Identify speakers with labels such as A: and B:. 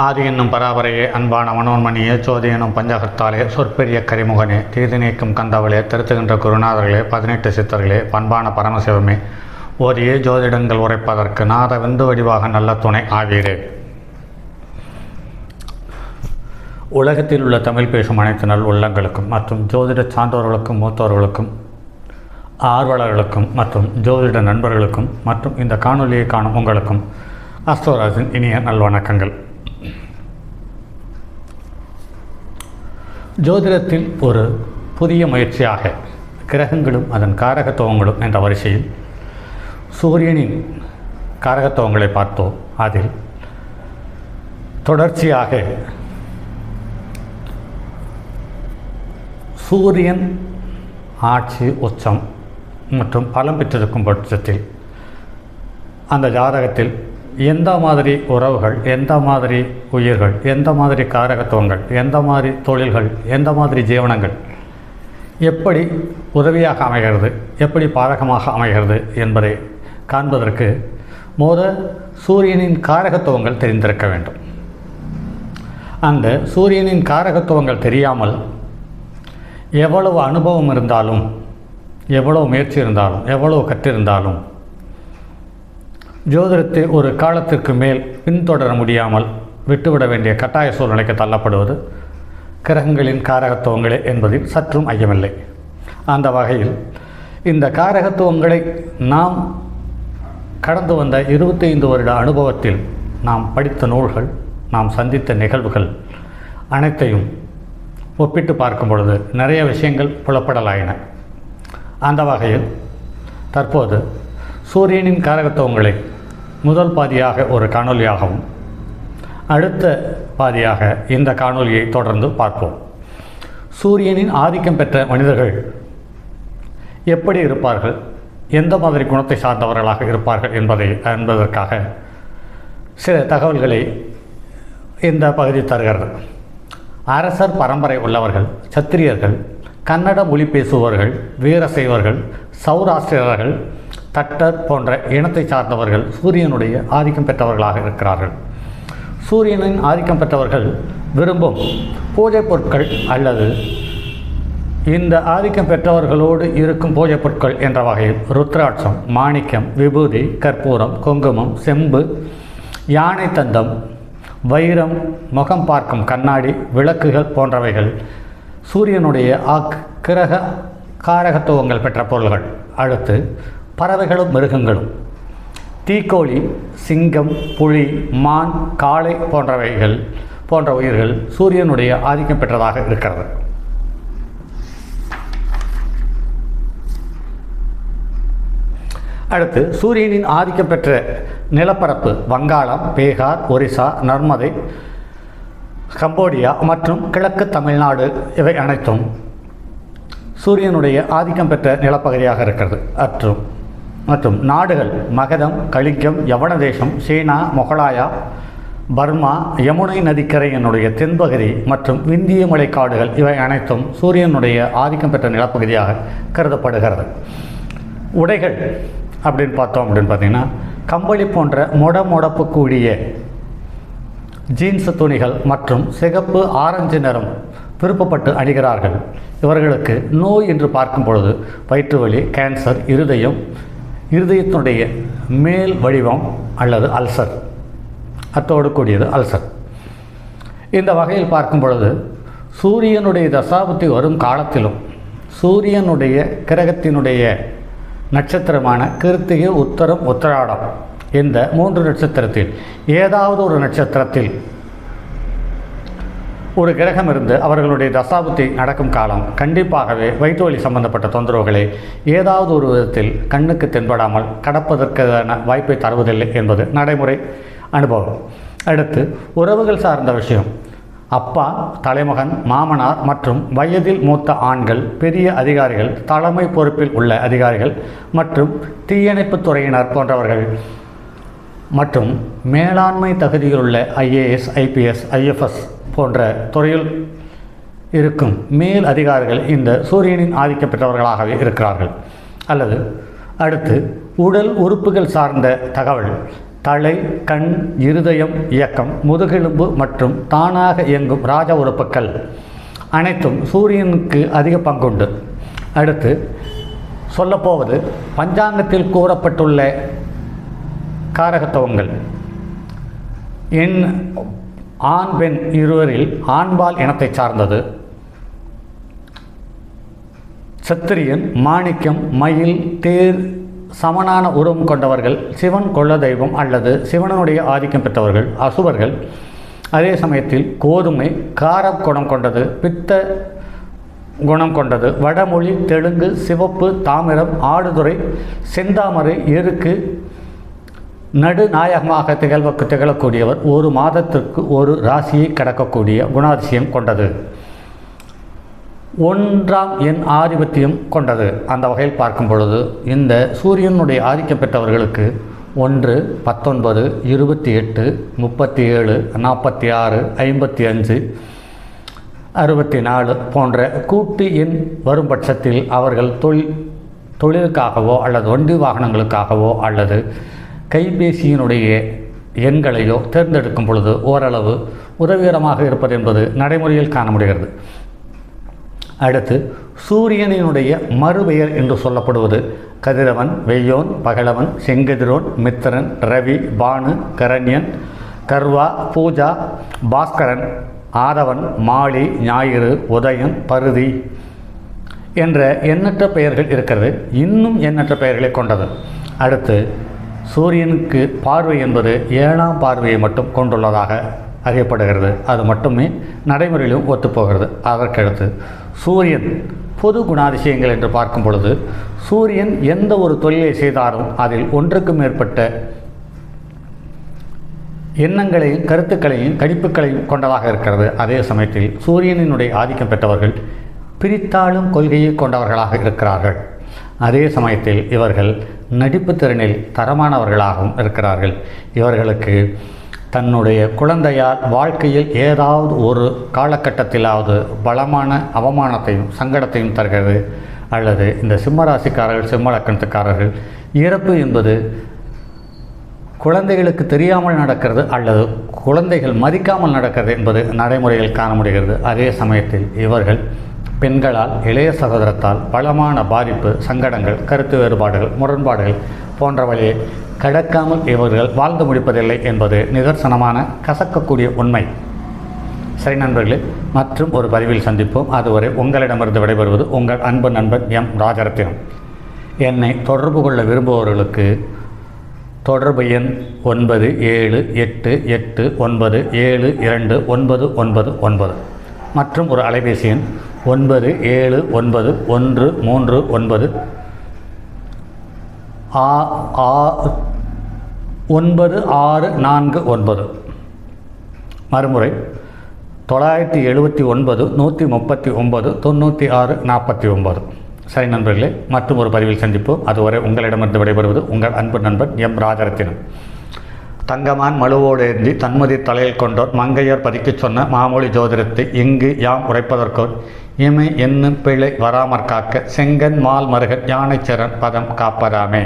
A: ஆதி என்னும் பராபரையே அன்பான மனோன்மணியே ஜோதி என்னும் பஞ்சகத்தாலே சொற்பெரிய கரிமுகனே தீது நீக்கும் கந்தவளே திருத்துகின்ற குருநாதர்களே பதினெட்டு சித்தர்களே பண்பான பரமசிவமே ஓதியே ஜோதிடங்கள் உரைப்பதற்கு நாத விந்து வடிவாக நல்ல துணை ஆவீரே. உலகத்தில் உள்ள தமிழ் பேசும் அனைத்து நல் உள்ளங்களுக்கும் மற்றும் ஜோதிட சான்றோர்களுக்கும் மூத்தோர்களுக்கும் ஆர்வலர்களுக்கும் மற்றும் ஜோதிட நண்பர்களுக்கும் மற்றும் இந்த காணொலியை காணும் உங்களுக்கும் அஸ்தோராஜின் இனிய நல்வணக்கங்கள். ஜோதிடத்தில் ஒரு புதிய முயற்சியாக கிரகங்களும் அதன் காரகத்துவங்களும் என்ற வரிசையில் சூரியனின் காரகத்துவங்களை பார்த்தோம். அதில் தொடர்ச்சியாக சூரியன் ஆட்சி உச்சம் மற்றும் பலம் பெற்றிருக்கும் பட்சத்தில் அந்த ஜாதகத்தில் எந்த மாதிரி உறவுகள் எந்த மாதிரி உயிர்கள் எந்த மாதிரி காரகத்துவங்கள் எந்த மாதிரி தொழில்கள் எந்த மாதிரி ஜீவனங்கள் எப்படி உதவியாக அமைகிறது எப்படி பாதகமாக அமைகிறது என்பதை காண்பதற்கு மோத சூரியனின் காரகத்துவங்கள் தெரிந்திருக்க வேண்டும். அந்த சூரியனின் காரகத்துவங்கள் தெரியாமல் எவ்வளவு அனுபவம் இருந்தாலும் எவ்வளவு முயற்சி இருந்தாலும் எவ்வளவு கற்றிருந்தாலும் ஜோதிடத்தை ஒரு காலத்திற்கு மேல் பின்தொடர முடியாமல் விட்டுவிட வேண்டிய கட்டாய சூழ்நிலைக்கு தள்ளப்படுவது கிரகங்களின் காரகத்துவங்களே என்பதில் சற்றும் ஐயமில்லை. அந்த வகையில் இந்த காரகத்துவங்களை நாம் கடந்து வந்த இருபத்தைந்து வருட அனுபவத்தில் நாம் படித்த நூல்கள் நாம் சந்தித்த நிகழ்வுகள் அனைத்தையும் ஒப்பிட்டு பார்க்கும் பொழுது நிறைய விஷயங்கள் புலப்படலாயின. அந்த வகையில் தற்போது சூரியனின் காரகத்துவங்களை முதல் பாதியாக ஒரு காணொலியாகவும் அடுத்த பாதியாக இந்த காணொலியை தொடர்ந்து பார்ப்போம். சூரியனின் ஆதிக்கம் பெற்ற மனிதர்கள் எப்படி இருப்பார்கள்? எந்த மாதிரி குணத்தை சார்ந்தவர்களாக இருப்பார்கள் என்பதை என்பதற்காக சில தகவல்களை இந்த பகுதி தருகிறது. அரசர் பரம்பரை உள்ளவர்கள் சத்திரியர்கள் கன்னட மொழி பேசுபவர்கள் செய்வர்கள் சௌராஷ்டிரர்கள் தட்டர் போன்ற இனத்தை சார்ந்தவர்கள் சூரியனுடைய ஆதிக்கம் பெற்றவர்களாக இருக்கிறார்கள். சூரியனின் ஆதிக்கம் பெற்றவர்கள் விரும்பும் பூஜை பொருட்கள் அல்லது இந்த ஆதிக்கம் பெற்றவர்களோடு இருக்கும் பூஜை பொருட்கள் என்ற வகையில் ருத்ராட்சம் மாணிக்கம் விபூதி கற்பூரம் குங்குமம் செம்பு யானை தந்தம் வைரம் முகம் பார்க்கும் கண்ணாடி விளக்குகள் போன்றவைகள் சூரியனுடைய ஆக் கிரக காரகத்துவங்கள் பெற்ற பொருள்கள். அடுத்து பறவைகளும் மிருகங்களும். தீக்கோழி சிங்கம் புலி மான் காளை போன்றவைகள் போன்ற உயிர்கள் சூரியனுடைய ஆதிக்கம் பெற்றதாக இருக்கிறது. அடுத்து சூரியனின் ஆதிக்கம் பெற்ற நிலப்பரப்பு வங்காளம் பீகார் ஒரிசா நர்மதை கம்போடியா மற்றும் கிழக்கு தமிழ்நாடு இவை அனைத்தும் சூரியனுடைய ஆதிக்கம் பெற்ற நிலப்பகுதியாக இருக்கிறது. மற்றும் மற்றும் நாடுகள் மகதம் கலிங்கம் யவன தேசம் சீனா மொகலாயா பர்மா யமுனை நதிக்கரையினுடைய தென்பகுதி மற்றும் விந்திய மலைக்காடுகள் இவை அனைத்தும் சூரியனுடைய ஆதிக்கம் பெற்ற நிலப்பகுதியாக கருதப்படுகிறது. உடைகள் அப்படின்னு பார்த்தோம் அப்படின்னு பார்த்தீங்கன்னா கம்பளி போன்ற மொட மொடப்பு கூடிய ஜீன்ஸ் துணிகள் மற்றும் சிகப்பு ஆரஞ்சு நிறம் விருப்பப்பட்டு அணிகிறார்கள். இவர்களுக்கு நோய் என்று பார்க்கும் பொழுது வயிற்று வலி கேன்சர் இருதயம் இருதயத்தினுடைய மேல் வடிவம் அல்லது அல்சர். அத்தோடு கூடியது அல்சர். இந்த வகையில் பார்க்கும் பொழுது சூரியனுடைய தசாபத்தி வரும் காலத்திலும் சூரியனுடைய கிரகத்தினுடைய நட்சத்திரமான கிருத்திகை உத்தரம் உத்தராடம் இந்த மூன்று நட்சத்திரத்தில் ஏதாவது ஒரு நட்சத்திரத்தில் ஒரு கிரகம் இருந்து அவர்களுடைய தசாபுத்தி நடக்கும் காலம் கண்டிப்பாகவே வயிற்று வலி சம்பந்தப்பட்ட தொந்தரவுகளை ஏதாவது ஒரு விதத்தில் கண்ணுக்கு தென்படாமல் கடப்பதற்கான வாய்ப்பை தருவதில்லை என்பது நடைமுறை அனுபவம். அடுத்து உறவுகள் சார்ந்த விஷயம். அப்பா தலைமகன் மாமனார் மற்றும் வயதில் மூத்த ஆண்கள் பெரிய அதிகாரிகள் தலைமை பொறுப்பில் உள்ள அதிகாரிகள் மற்றும் தீயணைப்புத் துறையினர் போன்றவர்கள் மற்றும் மேலாண்மை தகுதியிலுள்ள ஐஏஎஸ் ஐபிஎஸ் ஐஎஃப்எஸ் போன்ற துறையில் இருக்கும் மேல் அதிகாரிகள் இந்த சூரியனின் ஆதிக்கம் பெற்றவர்களாகவே இருக்கிறார்கள். அல்லது அடுத்து உடல் உறுப்புகள் சார்ந்த தகவல் தலை கண் இருதயம் இயக்கம் முதுகெலும்பு மற்றும் தானாக இயங்கும் ராஜ உறுப்புக்கள் அனைத்தும் சூரியனுக்கு அதிக பங்குண்டு. அடுத்து சொல்லப்போவது பஞ்சாங்கத்தில் கூறப்பட்டுள்ள காரகத்துவங்கள். என் ஆண் பெண் இருவரில் ஆண்பால் இனத்தை சார்ந்தது. சத்திரியன் மாணிக்கம் மயில் தேர் சமனான உருவம் கொண்டவர்கள் சிவன் கொள்ள தெய்வம் அல்லது சிவனுடைய ஆதிக்கம் பெற்றவர்கள் அசுவர்கள் அதே சமயத்தில் கோதுமை கார குணம் கொண்டது பித்த குணம் கொண்டது வடமொழி தெலுங்கு சிவப்பு தாமிரம் ஆடுதுறை செந்தாமரை எருக்கு நடுநாயகமாக திகழ்வ திகழக்கூடியவர் ஒரு மாதத்திற்கு ஒரு ராசியை கடக்கக்கூடிய குணாதிசயம் கொண்டது. ஒன்றாம் எண் ஆதிபத்தியம் கொண்டது. அந்த வகையில் பார்க்கும் பொழுது இந்த சூரியனுடைய ஆதிக்கம் பெற்றவர்களுக்கு ஒன்று பத்தொன்பது இருபத்தி எட்டு முப்பத்தி ஏழு நாற்பத்தி ஆறு ஐம்பத்தி அஞ்சு அறுபத்தி நாலு போன்ற கூட்டு எண் வரும் பட்சத்தில் அவர்கள் தொழில் தொழிலுக்காகவோ அல்லது வண்டி வாகனங்களுக்காகவோ அல்லது கைபேசியினுடைய எண்களையோ தேர்ந்தெடுக்கும் பொழுது ஓரளவு உதவிகரமாக இருப்பது என்பது நடைமுறையில் காண முடிகிறது அடுத்து சூரியனினுடைய மறுபெயர் என்று சொல்லப்படுவது கதிரவன் வெய்யோன் பகலவன் செங்கதிரோன் மித்திரன் ரவி பானு கரண்யன் கர்வா பூஜா பாஸ்கரன் ஆதவன் மாளி ஞாயிறு உதயன் பருதி என்ற எண்ணற்ற பெயர்கள் இருக்கிறது. இன்னும் எண்ணற்ற பெயர்களை கொண்டது. அடுத்து சூரியனுக்கு பார்வை என்பது ஏழாம் பார்வையை மட்டும் கொண்டுள்ளதாக அறியப்படுகிறது. அது மட்டுமே நடைமுறையிலும் ஒத்துப்போகிறது. அதற்கடுத்து சூரியன் பொது குணாதிசயங்கள் என்று பார்க்கும் பொழுது சூரியன் எந்த ஒரு தொழிலை செய்தாலும் அதில் ஒன்றுக்கும் மேற்பட்ட எண்ணங்களையும் கருத்துக்களையும் கணிப்புகளையும் கொண்டதாக இருக்கிறது. அதே சமயத்தில் சூரியனினுடைய ஆதிக்கம் பெற்றவர்கள் பிரித்தாளும் கொள்கையை கொண்டவர்களாக இருக்கிறார்கள். அதே சமயத்தில் இவர்கள் நடிப்பு திறனில் தரமானவர்களாகவும் இருக்கிறார்கள். இவர்களுக்கு தன்னுடைய குழந்தையால் வாழ்க்கையில் ஏதாவது ஒரு காலகட்டத்திலாவது பலமான அவமானத்தையும் சங்கடத்தையும் தருகிறது. அல்லது இந்த சிம்மராசிக்காரர்கள் சிம்ம லக்கணத்துக்காரர்கள் இறப்பு என்பது குழந்தைகளுக்கு தெரியாமல் நடக்கிறது அல்லது குழந்தைகள் மதிக்காமல் நடக்கிறது என்பது நடைமுறையில் காண முடிகிறது அதே சமயத்தில் இவர்கள் பெண்களால் இளைய சகோதரத்தால் பலமான பாதிப்பு சங்கடங்கள் கருத்து வேறுபாடுகள் முரண்பாடுகள் போன்றவற்றை கடக்காமல் இவர்கள் வாழ்ந்து முடிப்பதில்லை என்பது நிதர்சனமான கசக்கக்கூடிய உண்மை. சரி நண்பர்களே மற்றும் ஒரு பதிவில் சந்திப்போம். அதுவரை உங்களிடமிருந்து விடைபெறுவது உங்கள் அன்பு நண்பன் எம். ராஜரத்தினம். என்னை தொடர்பு கொள்ள விரும்புபவர்களுக்கு தொடர்பு எண் ஒன்பது ஏழு எட்டு எட்டு ஒன்பது ஏழு இரண்டு ஒன்பது ஒன்பது ஒன்பது. மற்றும் ஒரு அலைபேசி எண் ஒன்பது ஏழு ஒன்பது ஒன்று மூன்று ஒன்பது. ஆ ஆ ஒன்பது ஆறு நான்கு ஒன்பது. மறுமுறை. தொள்ளாயிரத்தி எழுபத்தி ஒன்பது நூற்றி முப்பத்தி ஒன்பது தொண்ணூற்றி ஆறு நாற்பத்தி ஒன்பது. சரி நண்பர்களே மற்றும் ஒரு பதிவில் சந்திப்போம். அதுவரை உங்களிடமிருந்து விடைபெறுவது உங்கள் அன்பு நண்பன் எம் ராஜரத்தினம். தங்கமான் மழுவோடு ஏந்தி தன்மதி தலையில் கொண்டோர் மங்கையர் பதிக்கச் சொன்ன மாமொழி ஜோதிடத்தை இங்கு யாம் உரைப்பதற்கோர் இமை என்னும் பிழை வராமற் காக்க செங்கன் மால் மருகன் யானைச்சரன் பதம் காப்பதாமே